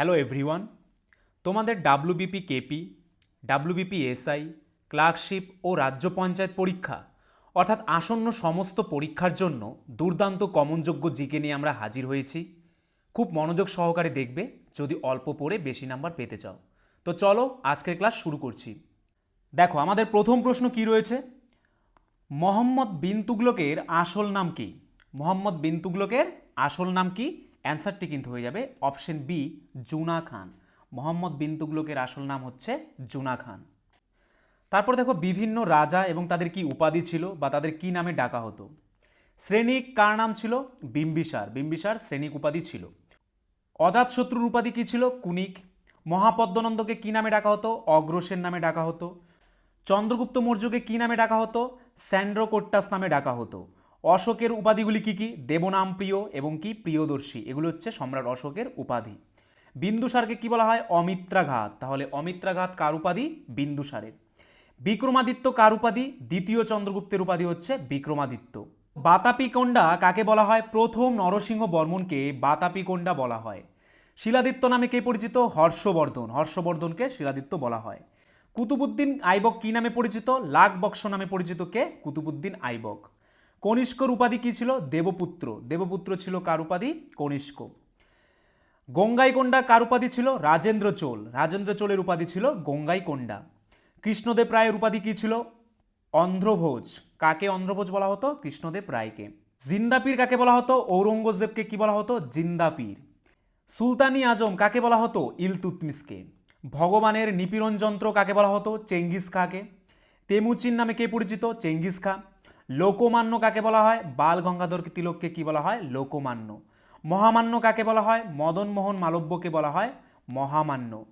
Hello everyone তোমাদের WBP KP WBP SI clerkship ও রাজ্য পঞ্চায়েত পরীক্ষা, অর্থাৎ আসন্ন সমস্ত পরীক্ষার জন্য দুর্দান্ত কমনযোগ্য জিকে নিয়ে আমরা হাজির হয়েছি। খুব মনোযোগ সহকারে দেখবে, যদি অল্প পড়ে বেশি নাম্বার পেতে চাও। তো চলো, আজকের ক্লাস শুরু করছি। দেখো, আমাদের প্রথম প্রশ্ন কি রয়েছে? মোহাম্মদ বিন তুগলকের আসল নাম কি? মোহাম্মদ বিন তুগলকের আসল নাম কি? অ্যান্সারটি কিন্তু হয়ে যাবে অপশন বি, জুনা খান। মোহাম্মদ বিন তুগলকের আসল নাম হচ্ছে জুনা খান। তারপর দেখো, বিভিন্ন রাজা এবং তাদের কি উপাধি ছিল বা তাদের কি নামে ডাকা হতো? শ্রেণিক কার নাম ছিল? বিম্বিসার। বিম্বিসার শ্রেণিক উপাধি ছিল। অজাতশত্রুর উপাধি কী ছিল? কুনিক। মহাপদ্মনন্দকে কী নামে ডাকা হতো? অগ্রসেন নামে ডাকা হতো। চন্দ্রগুপ্ত মৌর্যকে কী নামে ডাকা হতো? স্যান্ড্রোকোট্টাস নামে ডাকা হতো। অশোকের উপাধিগুলি কি কি? দেবনাম প্রিয় এবং কি? প্রিয়দর্শী। এগুলো হচ্ছে সম্রাট অশোকের উপাধি। বিন্দুসারকে কি বলা হয়? অমিত্রাঘাত। তাহলে অমিত্রাঘাত কার উপাধি? বিন্দুসারের। বিক্রমাদিত্য কার উপাধি? দ্বিতীয় চন্দ্রগুপ্তের উপাধি হচ্ছে বিক্রমাদিত্য। বাতাপিকোণ্ডা কাকে বলা হয়? প্রথম নরসিংহ বর্মনকে বাতাপিকোণ্ডা বলা হয়। শিলাদিত্য নামে কে পরিচিত? হর্ষবর্ধন। হর্ষবর্ধনকে শিলাদিত্য বলা হয়। কুতুবুদ্দিন আইবক কি নামে পরিচিত? লাখ বক্স নামে পরিচিত কে? কুতুবুদ্দিন আইবক। কনিষ্কর উপাধি কি ছিল? দেবপুত্র। দেবপুত্র ছিল কার উপাধি? কনিষ্ক। গঙ্গাইকোণ্ডা কার উপাধি ছিল? রাজেন্দ্র চোল। রাজেন্দ্র চোলের উপাধি ছিল গঙ্গাইকোণ্ডা। কৃষ্ণদেব রায়ের উপাধি কি ছিল? অন্ধ্রভোজ। কাকে অন্ধ্রভোজ বলা হতো? কৃষ্ণদেব রায়কে। জিন্দাপীর কাকে বলা হতো? ঔরঙ্গজেবকে কি বলা হতো? জিন্দাপীর। সুলতানি আজম কাকে বলা হতো? ইলতুতমিসকে ভগবানের নিপীড়ন যন্ত্র কাকে বলা হতো? চেঙ্গিস খাকে। তেমুচিন নামে কে পরিচিত? চেঙ্গিস খা। লোকমান্য কাকে বলা হয়? বাল গঙ্গাধর তিলককে কি বলা হয়? লোকমান্য। মহামান্য কাকে বলা হয়? মদন মোহন মালব্যকে বলা হয়? মহামান্য।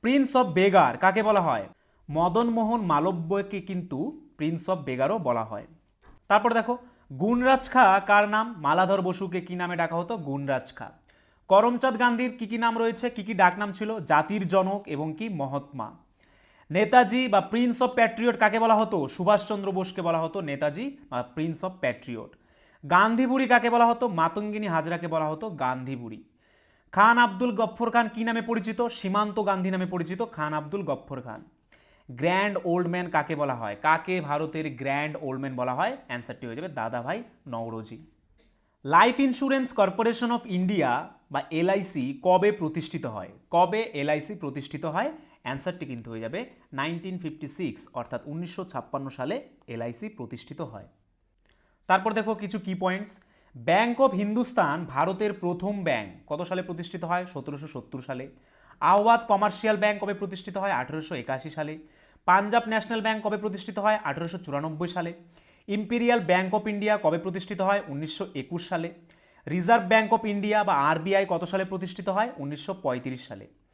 প্রিন্স অফ বেগার কাকে বলা হয়? মদন মোহন মালব্যকে কিন্তু প্রিন্স অফ বেগারও বলা হয়। তারপর দেখো, গুণরাজ খা কার নাম? মালাধর বসুকে কি নামে ডাকা হতো? গুণরাজ খা। করমচাঁদ গান্ধীর কি কি নাম রয়েছে? কি কি ডাকনাম ছিল? জাতির জনক এবং কি মহাত্মা। নেতাজি বা প্রিন্স অফ প্যাট্রিয়ট কাকে বলা হতো? সুভাষচন্দ্র বোসকে বলা হতো নেতাজি বা প্রিন্স অফ প্যাট্রিয়ট গান্ধীবুড়ি কাকে বলা হতো? মাতঙ্গিনী হাজরাকে বলা হতো গান্ধীবুড়ি। খান আব্দুল গফ্ফর খান কি নামে পরিচিত? সীমান্ত গান্ধী নামে পরিচিত Khan Abdul Gaffar Khan. Grand old man কাকে বলা হয়? কাকে ভারতের গ্র্যান্ড ওল্ড ম্যান বলা হয়? অ্যান্সারটি হয়ে যাবে Dadabhai Naoroji. Life insurance corporation of India বা এলআইসি কবে প্রতিষ্ঠিত হয়? কবে এলআইসি প্রতিষ্ঠিত হয়? অ্যান্সারটি কিন্তু হয়ে যাবে নাইনটিন ফিফটি সিক্স, অর্থাৎ উনিশশো ছাপ্পান্ন সালে এলআইসি প্রতিষ্ঠিত হয়। তারপর দেখো কিছু কি পয়েন্টস ব্যাংক অফ হিন্দুস্তান ভারতের প্রথম ব্যাংক কত সালে প্রতিষ্ঠিত হয়? সতেরোশো সত্তর সালে। আহ্বাদ কমার্শিয়াল ব্যাংক কবে প্রতিষ্ঠিত হয়? আঠেরোশো একাশি সালে। পাঞ্জাব ন্যাশনাল ব্যাংক কবে প্রতিষ্ঠিত হয়? আঠেরোশো চুরানব্বই সালে। ইম্পেরিয়াল ব্যাংক অফ ইন্ডিয়া কবে প্রতিষ্ঠিত হয়? উনিশশো একুশ সালে। রিজার্ভ ব্যাংক অফ ইন্ডিয়া বা আরবিআই কত সালে প্রতিষ্ঠিত হয়? উনিশশো পঁয়ত্রিশ সালে।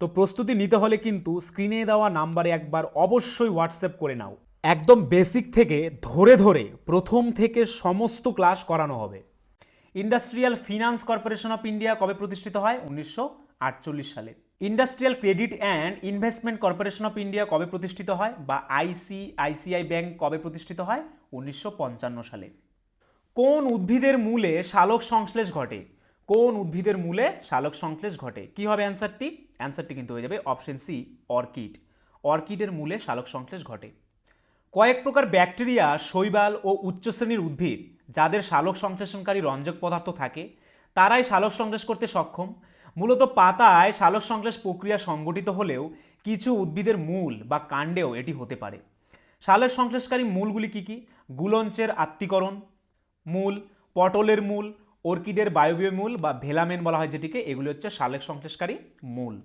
তো প্রস্তুতি নিতে হলে কিন্তু স্ক্রিনে দেওয়া নাম্বারে একবার অবশ্যই হোয়াটসঅ্যাপ করে নাও। একদম বেসিক থেকে ধরে ধরে প্রথম থেকে সমস্ত ক্লাস করানো হবে। Industrial finance corporation of India কবে প্রতিষ্ঠিত হয়? উনিশশো আটচল্লিশ সালে। Industrial credit and investment corporation of India কবে প্রতিষ্ঠিত হয়? বা আইসিআইসিআই ব্যাংক কবে প্রতিষ্ঠিত হয়? উনিশশো পঞ্চান্ন সালে। কোন উদ্ভিদের মূলে শালক সংশ্লেষ ঘটে? কোন উদ্ভিদের মূলে শালক সংশ্লেষ ঘটে? কি হবে অ্যান্সারটি অ্যান্সারটি কিন্তু হয়ে যাবে অপশন সি অর্কিড অর্কিডের মূলে শালক সংশ্লেষ ঘটে। কয়েক প্রকার ব্যাকটেরিয়া শৈবাল ও উচ্চ শ্রেণির উদ্ভিদ, যাদের শালক সংশ্লেষণকারী রঞ্জক পদার্থ থাকে, তারাই শালক সংশ্লেষ করতে সক্ষম। মূলত পাতায় শালক সংশ্লেষ প্রক্রিয়া সংগঠিত হলেও কিছু উদ্ভিদের মূল বা কাণ্ডেও এটি হতে পারে। শালক সংশ্লেষকারী মূলগুলি কী কী? গুলঞ্চের আত্মীকরণ মূল, পটলের মূল অর্কিডের বায়বীয় মূল বা ভেলামেন বলা হয় যেটিকে, এগুলি হচ্ছে শালক সংশ্লেষকারী মূল।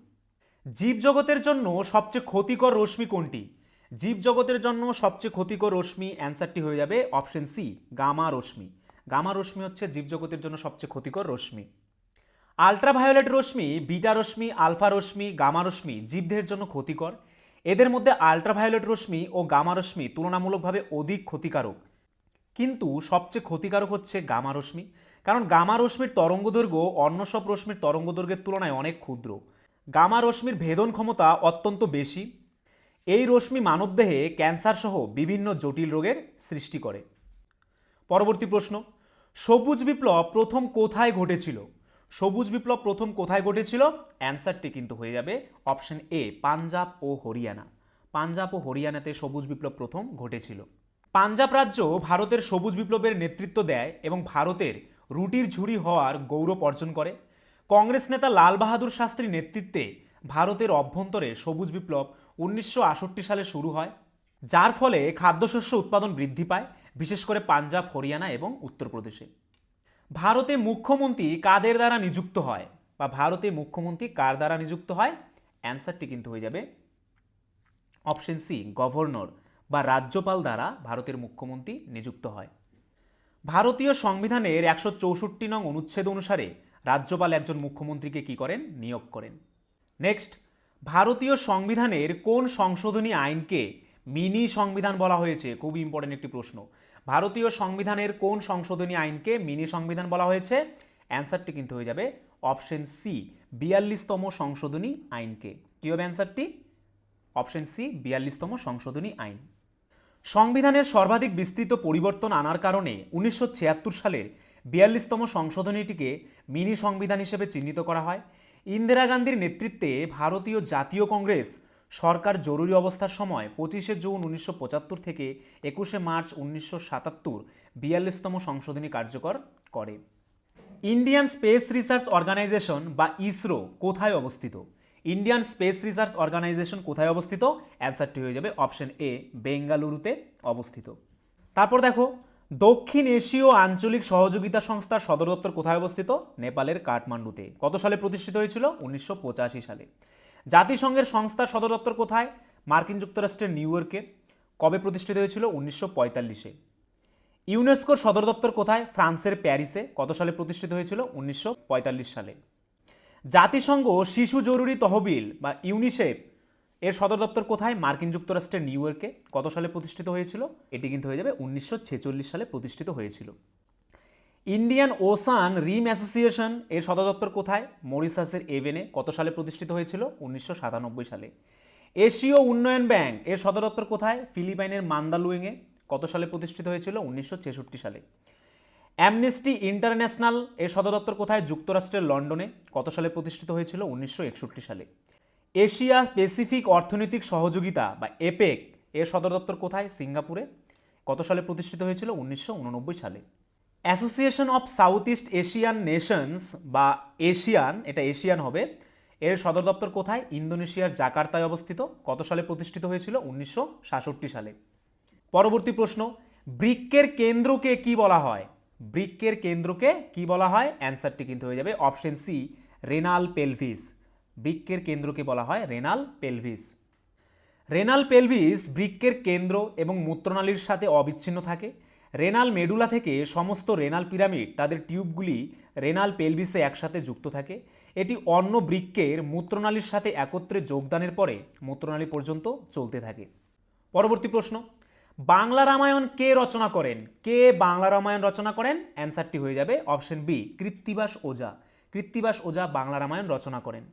জীবজগতের জন্য সবচেয়ে ক্ষতিকর রশ্মি কোনটি? জীবজগতের জন্য সবচেয়ে ক্ষতিকর রশ্মি অ্যান্সারটি হয়ে যাবে অপশন সি গামা রশ্মি। গামা রশ্মি হচ্ছে জীবজগতের জন্য সবচেয়ে ক্ষতিকর রশ্মি। আলট্রাভায়োলেট রশ্মি বিটা রশ্মি আলফা রশ্মি, গামা রশ্মি জীবদের জন্য ক্ষতিকর। এদের মধ্যে আলট্রাভায়োলেট রশ্মি ও গামা রশ্মি তুলনামূলকভাবে অধিক ক্ষতিকারক। কিন্তু সবচেয়ে ক্ষতিকারক হচ্ছে গামা রশ্মি। কারণ গামা রশ্মির তরঙ্গদৈর্ঘ্য অন্য সব রশ্মির তরঙ্গদৈর্ঘ্যের তুলনায় অনেক ক্ষুদ্র। গামা রশ্মির ভেদন ক্ষমতা অত্যন্ত বেশি। এই রশ্মি মানবদেহে ক্যান্সার সহ বিভিন্ন জটিল রোগের সৃষ্টি করে। পরবর্তী প্রশ্ন, সবুজ বিপ্লব প্রথম কোথায় ঘটেছিল? সবুজ বিপ্লব প্রথম কোথায় ঘটেছিল? অ্যান্সারটি কিন্তু হয়ে যাবে অপশন এ, পাঞ্জাব ও হরিয়ানা। পাঞ্জাব ও হরিয়ানাতে সবুজ বিপ্লব প্রথম ঘটেছিল। পাঞ্জাব রাজ্য ভারতের সবুজ বিপ্লবের নেতৃত্ব দেয় এবং ভারতের রুটির ঝুড়ি হওয়ার গৌরব অর্জন করে। কংগ্রেস নেতা লাল বাহাদুর শাস্ত্রীর নেতৃত্বে ভারতের অভ্যন্তরে সবুজ বিপ্লব উনিশশো সালে শুরু হয়, যার ফলে খাদ্যশস্য উৎপাদন বৃদ্ধি পায়, বিশেষ করে পাঞ্জাব, হরিয়ানা এবং উত্তরপ্রদেশে। ভারতে মুখ্যমন্ত্রী কাদের দ্বারা নিযুক্ত হয় বা ভারতে মুখ্যমন্ত্রী কার দ্বারা নিযুক্ত হয়? অ্যান্সারটি কিন্তু হয়ে যাবে অপশন সি, গভর্নর বা রাজ্যপাল দ্বারা ভারতের মুখ্যমন্ত্রী নিযুক্ত হয়। ভারতীয় সংবিধানের একশো চৌষট্টি নং অনুচ্ছেদ অনুসারে রাজ্যপাল একজন মুখ্যমন্ত্রীকে কি করেন? নিয়োগ করেন। নেক্সট, ভারতীয় সংবিধানের কোন সংশোধনী আইনকে মিনি সংবিধান বলা হয়েছে? খুব ইম্পর্টেন্ট একটি প্রশ্ন। ভারতীয় সংবিধানের কোন সংশোধনী আইনকে মিনি সংবিধান বলা হয়েছে? অ্যান্সারটি কিন্তু হয়ে যাবে অপশন সি, বিয়াল্লিশতম সংশোধনী আইনকে। কী হবে অ্যান্সারটি? অপশন সি, বিয়াল্লিশতম সংশোধনী আইন। সংবিধানের সর্বাধিক বিস্তৃত পরিবর্তন আনার কারণে উনিশশো ছিয়াত্তর সালের বিয়াল্লিশতম সংশোধনীটিকে মিনি সংবিধান হিসেবে চিহ্নিত করা হয়। ইন্দিরা গান্ধীর নেতৃত্বে ভারতীয় জাতীয় কংগ্রেস সরকার জরুরি অবস্থার সময় পঁচিশে জুন উনিশশো পঁচাত্তর থেকে একুশে মার্চ উনিশশো সাতাত্তর বিয়াল্লিশতম সংশোধনী কার্যকর করে। ইন্ডিয়ান স্পেস রিসার্চ অর্গানাইজেশন বা ইসরো কোথায় অবস্থিত? ইন্ডিয়ান স্পেস রিসার্চ অর্গানাইজেশন কোথায় অবস্থিত? অ্যান্সারটি হয়ে যাবে অপশন এ বেঙ্গালুরুতে অবস্থিত। তারপর দেখো, দক্ষিণ এশীয় আঞ্চলিক সহযোগিতা সংস্থার সদর দপ্তর কোথায় অবস্থিত? নেপালের কাঠমান্ডুতে। কত সালে প্রতিষ্ঠিত হয়েছিল? উনিশশো পঁচাশি সালে। জাতিসংঘের সংস্থার সদর দপ্তর কোথায়? মার্কিন যুক্তরাষ্ট্রের নিউ ইয়র্কে। কবে প্রতিষ্ঠিত হয়েছিল? উনিশশো পঁয়তাল্লিশে। ইউনেস্কোর সদর দপ্তর কোথায়? ফ্রান্সের প্যারিসে। কত সালে প্রতিষ্ঠিত হয়েছিল? উনিশশো পঁয়তাল্লিশ সালে। জাতিসংঘ শিশু জরুরি তহবিল বা ইউনিসেফ এর সদর দপ্তর কোথায়? মার্কিন যুক্তরাষ্ট্রের নিউ ইয়র্কে। কত সালে প্রতিষ্ঠিত হয়েছিল? এটি কিন্তু হয়ে যাবে উনিশশো ছেচল্লিশ সালে প্রতিষ্ঠিত হয়েছিল। ইন্ডিয়ান ওসান রিম অ্যাসোসিয়েশন এর সদর দপ্তর কোথায়? মরিসাসের এভেনে। কত সালে প্রতিষ্ঠিত হয়েছিল? উনিশশো সাতানব্বই সালে। এশীয় উন্নয়ন ব্যাংক এর সদর দপ্তর কোথায়? ফিলিপাইনের মান্দালুইংয়ে। কত সালে প্রতিষ্ঠিত হয়েছিল? উনিশশো ছেষট্টি সালে। অ্যামনেস্টি ইন্টারন্যাশনাল এর সদর দপ্তর কোথায়? যুক্তরাষ্ট্রের লন্ডনে। কত সালে প্রতিষ্ঠিত হয়েছিল? উনিশশো একষট্টি সালে। এশিয়া প্যাসিফিক অর্থনৈতিক সহযোগিতা বা এপেক এর সদর দপ্তর কোথায়? সিঙ্গাপুরে। কত সালে প্রতিষ্ঠিত হয়েছিল? উনিশশো উননব্বই সালে। Association of south east Asian nations বা এশিয়ান এটা এশিয়ান হবে। এর সদর দপ্তর কোথায়? ইন্দোনেশিয়ার জাকার্তায় অবস্থিত। কত সালে প্রতিষ্ঠিত হয়েছিল? উনিশশো সাতষট্টি সালে। পরবর্তী প্রশ্ন, ব্রিকের কেন্দ্রকে কি বলা হয়? বৃক্কের কেন্দ্রকে কি বলা হয়? অ্যান্সারটি কিন্তু হয়ে যাবে অপশন সি, রেনাল পেলভিস। বৃক্কের কেন্দ্রকে বলা হয় রেনাল পেলভিস। রেনাল পেলভিস বৃক্কের কেন্দ্র এবং মূত্রনালীর সাথে অবিচ্ছিন্ন থাকে। রেনাল মেডুলা থেকে সমস্ত রেনাল পিরামিড তাদের টিউবগুলি রেনাল পেলভিসে একসাথে যুক্ত থাকে। এটি অন্য বৃক্কের মূত্রনালীর সাথে একত্রে যোগদানের পরে মূত্রনালী পর্যন্ত চলতে থাকে। পরবর্তী প্রশ্ন বাংলা রামায়ণ কে রচনা করেন? কে বাংলা রামায়ণ রচনা করেন? অ্যান্সারটি হয়ে যাবে অপশন বি, কৃত্তিবাস ওঝা। কৃত্তিবাস ওঝা বাংলা রামায়ণ রচনা করেন।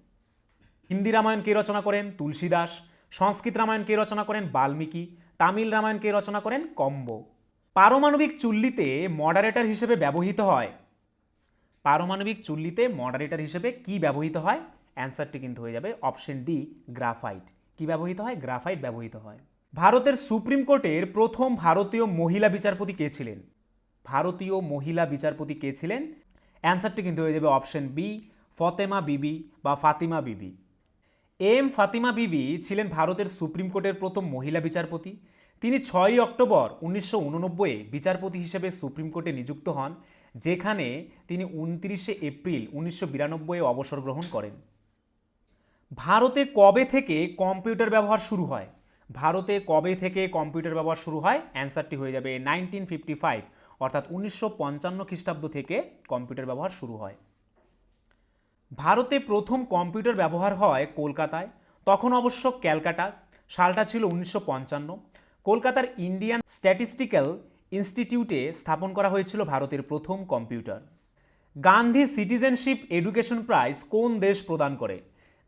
হিন্দি রামায়ণ কে রচনা করেন? তুলসীদাস। সংস্কৃত রামায়ণ কে রচনা করেন? বাল্মীকি। তামিল রামায়ণ কে রচনা করেন? কম্ব। পারমাণবিক চুল্লিতে মডারেটর হিসেবে ব্যবহৃত হয়। পারমাণবিক চুল্লিতে মডারেটর হিসেবে কি ব্যবহৃত হয়? অ্যান্সারটি কিন্তু হয়ে যাবে অপশন ডি, গ্রাফাইট। কি ব্যবহৃত হয়? গ্রাফাইট ব্যবহৃত হয়। ভারতের সুপ্রিম কোর্টের প্রথম ভারতীয় মহিলা বিচারপতি কে ছিলেন? ভারতীয় মহিলা বিচারপতি কে ছিলেন? অ্যান্সারটি কিন্তু হয়ে যাবে অপশন বি, ফতেমা বিবি বা ফাতিমা বিবি। এম ফাতিমা বিবি ছিলেন ভারতের সুপ্রিম কোর্টের প্রথম মহিলা বিচারপতি। তিনি ছয়ই অক্টোবর উনিশশো বিচারপতি হিসেবে সুপ্রিম কোর্টে নিযুক্ত হন, যেখানে তিনি উনত্রিশে এপ্রিল উনিশশো অবসর গ্রহণ করেন। ভারতে কবে থেকে কম্পিউটার ব্যবহার শুরু হয়? ভারতে কবে থেকে কম্পিউটার ব্যবহার শুরু হয়? অ্যান্সারটি হয়ে যাবে নাইনটিন ফিফটি ফাইভ অর্থাৎ উনিশশো পঞ্চান্ন খ্রিস্টাব্দ থেকে কম্পিউটার ব্যবহার শুরু হয়। ভারতে প্রথম কম্পিউটার ব্যবহার হয় কলকাতায়, তখন অবশ্য ক্যালকাটা, সালটা ছিল উনিশশো পঞ্চান্ন। কলকাতার ইন্ডিয়ান স্ট্যাটিস্টিক্যাল ইনস্টিটিউটে স্থাপন করা হয়েছিল ভারতের প্রথম computer. Gandhi citizenship education prize কোন দেশ প্রদান করে?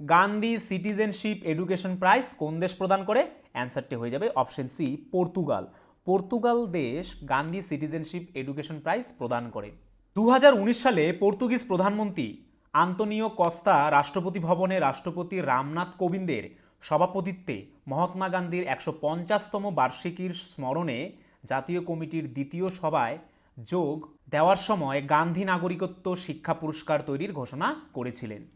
গান্ধী সিটিজেনশিপ এডুকেশন প্রাইজ কোন দেশ প্রদান করে? অ্যান্সারটি হয়ে যাবে অপশন সি, পর্তুগাল। পর্তুগাল দেশ গান্ধী সিটিজেনশিপ এডুকেশন প্রাইজ প্রদান করে। দু হাজার উনিশ সালে পর্তুগিজ প্রধানমন্ত্রী আন্তনিও কস্তা রাষ্ট্রপতি ভবনে রাষ্ট্রপতি রামনাথ কোবিন্দের সভাপতিত্বে মহাত্মা গান্ধীর একশো পঞ্চাশতম বার্ষিকীর স্মরণে জাতীয় কমিটির দ্বিতীয় সভায় যোগ দেওয়ার সময় গান্ধী নাগরিকত্ব শিক্ষা পুরস্কার তৈরির ঘোষণা করেছিলেন।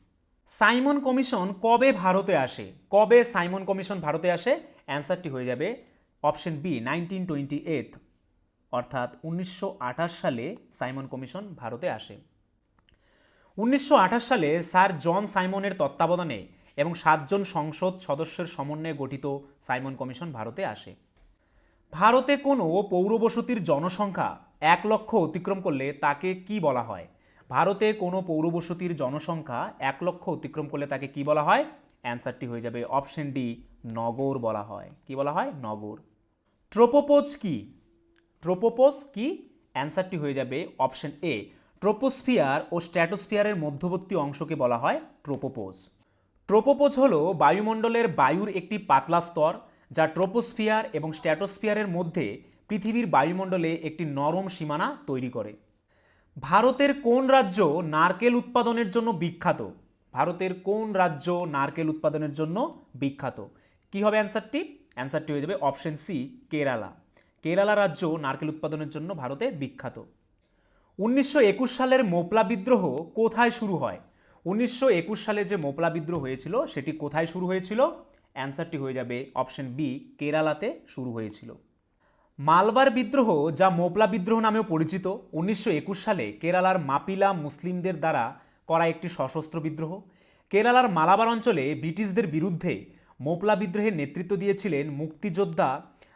সাইমন কমিশন কবে ভারতে আসে? কবে সাইমন কমিশন ভারতে আসে? অ্যান্সারটি হয়ে যাবে option B nineteen twenty eight অর্থাৎ উনিশশো আঠাশ সালে সাইমন কমিশন ভারতে আসে। উনিশশো আঠাশ সালে স্যার জন সাইমনের তত্ত্বাবধানে এবং সাতজন সংসদ সদস্যের সমন্বয়ে গঠিত সাইমন কমিশন ভারতে আসে। ভারতে কোনো পৌরবসতির জনসংখ্যা এক লক্ষ অতিক্রম করলে তাকে কি বলা হয়? ভারতে কোনো পৌরবসতির জনসংখ্যা এক লক্ষ অতিক্রম করলে তাকে কি বলা হয়? অ্যান্সারটি হয়ে যাবে, অপশন ডি, নগর বলা হয়। কি বলা হয়? নগর। ট্রোপোপোজ কি? ট্রোপোপোজ কি? অ্যান্সারটি হয়ে যাবে অপশন এ, ট্রোপোস্ফিয়ার ও স্ট্র্যাটোস্ফিয়ারের মধ্যবর্তী অংশকে বলা হয় ট্রোপোপোজ। ট্রোপোপোজ হলো বায়ুমণ্ডলের বায়ুর একটি পাতলা স্তর যা ট্রোপোস্ফিয়ার এবং স্ট্র্যাটোস্ফিয়ারের মধ্যে পৃথিবীর বায়ুমণ্ডলে একটি নরম সীমানা তৈরি করে। ভারতের কোন রাজ্য নারকেল উৎপাদনের জন্য বিখ্যাত? ভারতের কোন রাজ্য নারকেল উৎপাদনের জন্য বিখ্যাত? কি হবে অ্যান্সারটি? অ্যান্সারটি হয়ে যাবে অপশন সি, কেরালা। কেরালা রাজ্য নারকেল উৎপাদনের জন্য ভারতে বিখ্যাত। উনিশশো একুশ সালের মোপলা বিদ্রোহ কোথায় শুরু হয়? উনিশশো একুশ সালে যে মোপলা বিদ্রোহ হয়েছিল, সেটি কোথায় শুরু হয়েছিল? অ্যান্সারটি হয়ে যাবে অপশন বি, কেরালাতে শুরু হয়েছিল। মালবার বিদ্রোহ, যা মোপলা বিদ্রোহ নামেও পরিচিত, উনিশশো একুশ সালে কেরালার মাপিলা মুসলিমদের দ্বারা করা একটি সশস্ত্র বিদ্রোহ। কেরালার মালাবার অঞ্চলে ব্রিটিশদের বিরুদ্ধে মোপলা বিদ্রোহের নেতৃত্ব দিয়েছিলেন মুক্তিযোদ্ধা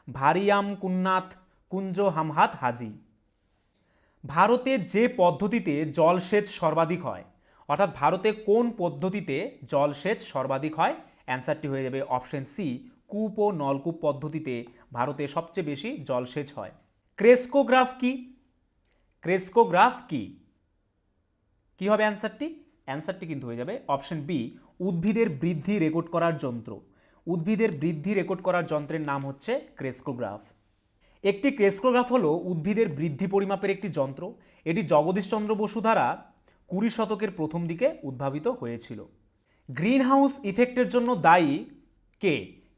ভারিয়াম কুন্নাথ কুঞ্জ হামহাত হাজি। ভারতে যে পদ্ধতিতে জলসেচ সর্বাধিক হয়, অর্থাৎ ভারতে কোন পদ্ধতিতে জলসেচ সর্বাধিক হয়, অ্যান্সারটি হয়ে যাবে অপশন সি, কূপ ও নলকূপ পদ্ধতিতে ভারতে সবচেয়ে বেশি জলসেচ হয়। ক্রেস্কোগ্রাফ কি? ক্রেস্কোগ্রাফ কি? কি হবে অ্যান্সারটি অ্যান্সারটি কিন্তু হয়ে যাবে অপশন বি উদ্ভিদের বৃদ্ধি রেকর্ড করার যন্ত্র। উদ্ভিদের বৃদ্ধি রেকর্ড করার যন্ত্রের নাম হচ্ছে ক্রেস্কোগ্রাফ একটি ক্রেস্কোগ্রাফ হলো উদ্ভিদের বৃদ্ধি পরিমাপের একটি যন্ত্র। এটি জগদীশচন্দ্র বসু দ্বারা কুড়ি শতকের প্রথম দিকে উদ্ভাবিত হয়েছিল। গ্রিন হাউস ইফেক্টের জন্য দায়ী কে?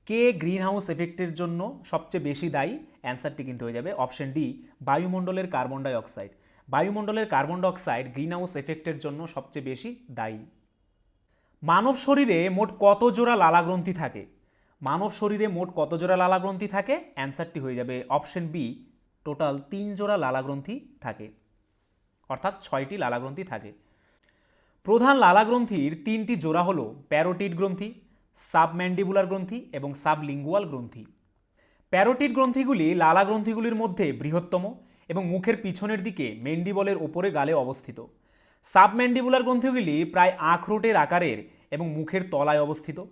কে গ্রিন হাউস এফেক্টের জন্য সবচেয়ে বেশি দায়ী? অ্যান্সারটি কিন্তু হয়ে যাবে অপশন ডি বায়ুমণ্ডলের কার্বন ডাই অক্সাইড বায়ুমণ্ডলের carbon dioxide greenhouse এফেক্টের জন্য সবচেয়ে বেশি দায়ী। মানব শরীরে মোট কত জোড়া লালাগ্রন্থি থাকে? মানব শরীরে মোট কত জোড়া লালাগ্রন্থি থাকে? অ্যান্সারটি হয়ে যাবে অপশন বি, টোটাল তিন জোড়া লালাগ্রন্থি থাকে। অর্থাৎ ছয়টি লালাগ্রন্থি থাকে। প্রধান লালাগ্রন্থির তিনটি জোড়া হলো প্যারোটিড গ্রন্থি, সাবম্যান্ডিবুলার গ্রন্থি এবং সাবলিঙ্গুয়াল গ্রন্থি। প্যারোটিড গ্রন্থিগুলি লালা গ্রন্থিগুলির মধ্যে বৃহত্তম। এবং মুখের পিছনের দিকে মেন্ডিবলের ওপরে গালে অবস্থিত। সাবম্যান্ডিবুলার গ্রন্থিগুলি প্রায় আখরোটের আকারের এবং মুখের তলায় অবস্থিত।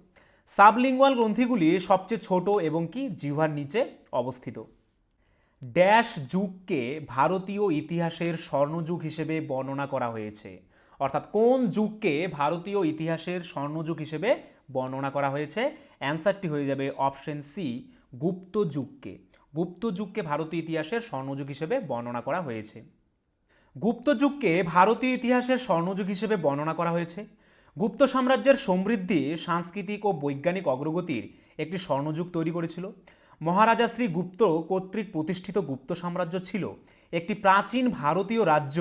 সাবলিঙ্গুয়াল গ্রন্থিগুলি সবচেয়ে ছোট এবং কি জিহ্বার নিচে অবস্থিত। ড্যাশ যুগকে ভারতীয় ইতিহাসের স্বর্ণযুগ হিসেবে বর্ণনা করা হয়েছে। অর্থাৎ কোন যুগকে ভারতীয় ইতিহাসের স্বর্ণযুগ হিসেবে বর্ণনা করা হয়েছে? অ্যান্সারটি হয়ে যাবে অপশন সি, গুপ্ত যুগকে। গুপ্ত যুগকে ভারতীয় ইতিহাসের স্বর্ণযুগ হিসেবে বর্ণনা করা হয়েছে। গুপ্ত যুগকে ভারতীয় ইতিহাসের স্বর্ণযুগ হিসেবে বর্ণনা করা হয়েছে। গুপ্ত সাম্রাজ্যের সমৃদ্ধি, সাংস্কৃতিক ও বৈজ্ঞানিক অগ্রগতির একটি স্বর্ণযুগ তৈরি করেছিল। মহারাজা শ্রী গুপ্ত কর্তৃক প্রতিষ্ঠিত গুপ্ত সাম্রাজ্য ছিল একটি প্রাচীন ভারতীয় রাজ্য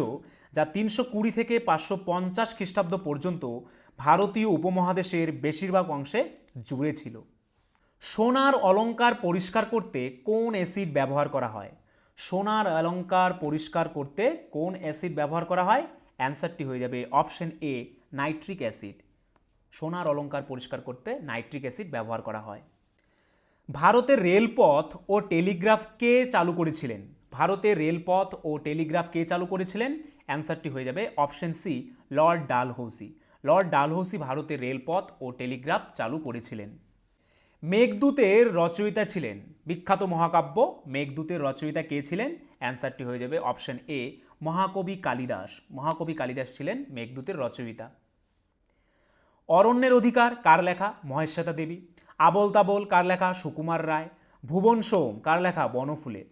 যা তিনশো কুড়ি থেকে পাঁচশো পঞ্চাশ খ্রিস্টাব্দ পর্যন্ত ভারতীয় উপমহাদেশের বেশিরভাগ অংশে জুড়ে ছিল। সোনার অলঙ্কার পরিষ্কার করতে কোন অ্যাসিড ব্যবহার করা হয়? সোনার অলঙ্কার পরিষ্কার করতে কোন অ্যাসিড ব্যবহার করা হয়? অ্যান্সারটি হয়ে যাবে অপশন এ নাইট্রিক অ্যাসিড সোনার অলঙ্কার পরিষ্কার করতে নাইট্রিক অ্যাসিড ব্যবহার করা হয়। ভারতের রেলপথ ও টেলিগ্রাফ কে চালু করেছিলেন? ভারতের রেলপথ ও টেলিগ্রাফ কে চালু করেছিলেন? অ্যান্সারটি হয়ে যাবে option C Lord Dalhousie. Lord Dalhousie ভারতের রেলপথ ও টেলিগ্রাফ চালু করেছিলেন। মেঘদূতের রচয়িতা ছিলেন। বিখ্যাত মহাকাব্য, মেঘদূতের রচয়িতা কে ছিলেন? অ্যান্সারটি হয়ে যাবে অপশন এ, মহাকবি কালিদাস। মহাকবি কালিদাস ছিলেন মেঘদূতের রচয়িতা। অরণ্যের অধিকার, কার লেখা? মহেশ্বেতা দেবী। আবল তাবল কার লেখা? সুকুমার রায়। ভুবন সোম, কার লেখা? বনফুলে।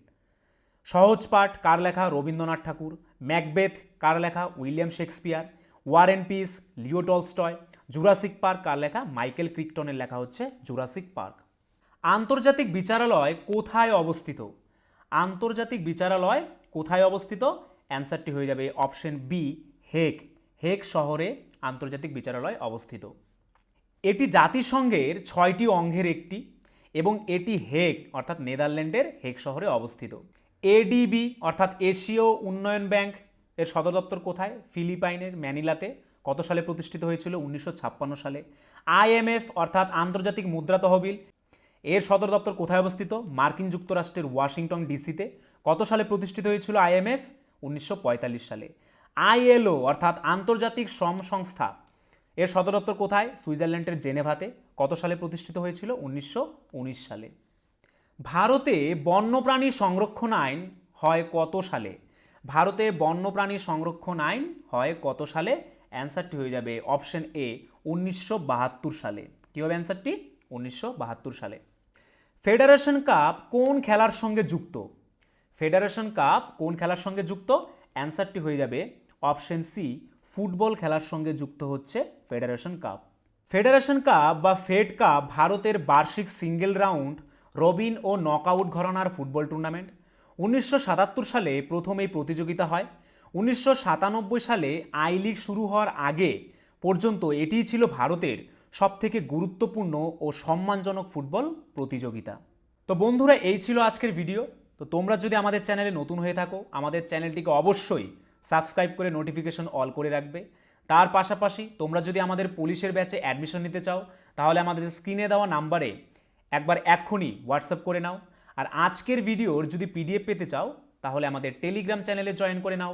সহজ পাঠ, কার লেখা? রবীন্দ্রনাথ ঠাকুর। ম্যাকবেথ, কার লেখা? William Shakespeare. War and Peace, Leo Tolstoy. Jurassic Park কার লেখা? মাইকেল ক্রিকটনের লেখা হচ্ছে জুরাসিক পার্ক। আন্তর্জাতিক বিচারালয় কোথায় অবস্থিত? আন্তর্জাতিক বিচারালয় কোথায় অবস্থিত? অ্যান্সারটি হয়ে যাবে অপশন বি হেক হেক শহরে আন্তর্জাতিক বিচারালয় অবস্থিত। এটি জাতিসংঘের ছয়টি অঙ্গের একটি এবং এটি হেগ, অর্থাৎ নেদারল্যান্ডের হেগ শহরে অবস্থিত। এডিবি, অর্থাৎ এশীয় উন্নয়ন ব্যাংক এর সদর দপ্তর কোথায়? ফিলিপাইনের ম্যানিলাতে। কত সালে প্রতিষ্ঠিত হয়েছিল? উনিশশো ছাপ্পান্ন সালে। আইএমএফ অর্থাৎ আন্তর্জাতিক মুদ্রা তহবিল। এর সদর দপ্তর কোথায় অবস্থিত? মার্কিন যুক্তরাষ্ট্রের ওয়াশিংটন ডিসিতে। কত সালে প্রতিষ্ঠিত হয়েছিল আইএমএফ উনিশশো পঁয়তাল্লিশ সালে। আইএলও অর্থাৎ আন্তর্জাতিক শ্রম সংস্থা। এর সদর দপ্তর কোথায়? সুইজারল্যান্ডের জেনেভাতে। কত সালে প্রতিষ্ঠিত হয়েছিল? উনিশশো উনিশ সালে। ভারতে বন্যপ্রাণী সংরক্ষণ আইন হয় কত সালে? ভারতে বন্যপ্রাণী সংরক্ষণ আইন হয় কত সালে? অ্যান্সারটি হয়ে যাবে অপশন এ, উনিশশো বাহাত্তর সালে। কী হবে অ্যান্সারটি? উনিশশো বাহাত্তর সালে। ফেডারেশন কাপ কোন খেলার সঙ্গে যুক্ত? ফেডারেশন কাপ কোন খেলার সঙ্গে যুক্ত? অ্যান্সারটি হয়ে যাবে অপশন সি, ফুটবল খেলার সঙ্গে যুক্ত হচ্ছে ফেডারেশন কাপ। ফেডারেশন কাপ বা ফেড কাপ ভারতের বার্ষিক সিঙ্গেল রাউন্ড, রবিন ও নকআউট ঘরানার ফুটবল টুর্নামেন্ট। উনিশশো সাতাত্তর সালে প্রথম এই প্রতিযোগিতা হয়। উনিশশো সাতানব্বই সালে আই লিগ শুরু হওয়ার আগে পর্যন্ত এটিই ছিল ভারতের সবথেকে গুরুত্বপূর্ণ ও সম্মানজনক ফুটবল প্রতিযোগিতা। তো বন্ধুরা, এই ছিল আজকের ভিডিও। তো তোমরা যদি আমাদের চ্যানেলে নতুন হয়ে থাকো, আমাদের চ্যানেলটিকে অবশ্যই সাবস্ক্রাইব করে নোটিফিকেশন অল করে রাখবে। তার পাশাপাশি তোমরা যদি আমাদের পুলিশের ব্যাচে অ্যাডমিশন নিতে চাও, তাহলে আমাদের স্ক্রিনে দেওয়া নাম্বারে একবার এক্ষুনি হোয়াটসঅ্যাপ করে নাও। আর আজকের ভিডিওর যদি পিডিএফ পেতে চাও, তাহলে আমাদের টেলিগ্রাম চ্যানেলে জয়েন করে নাও।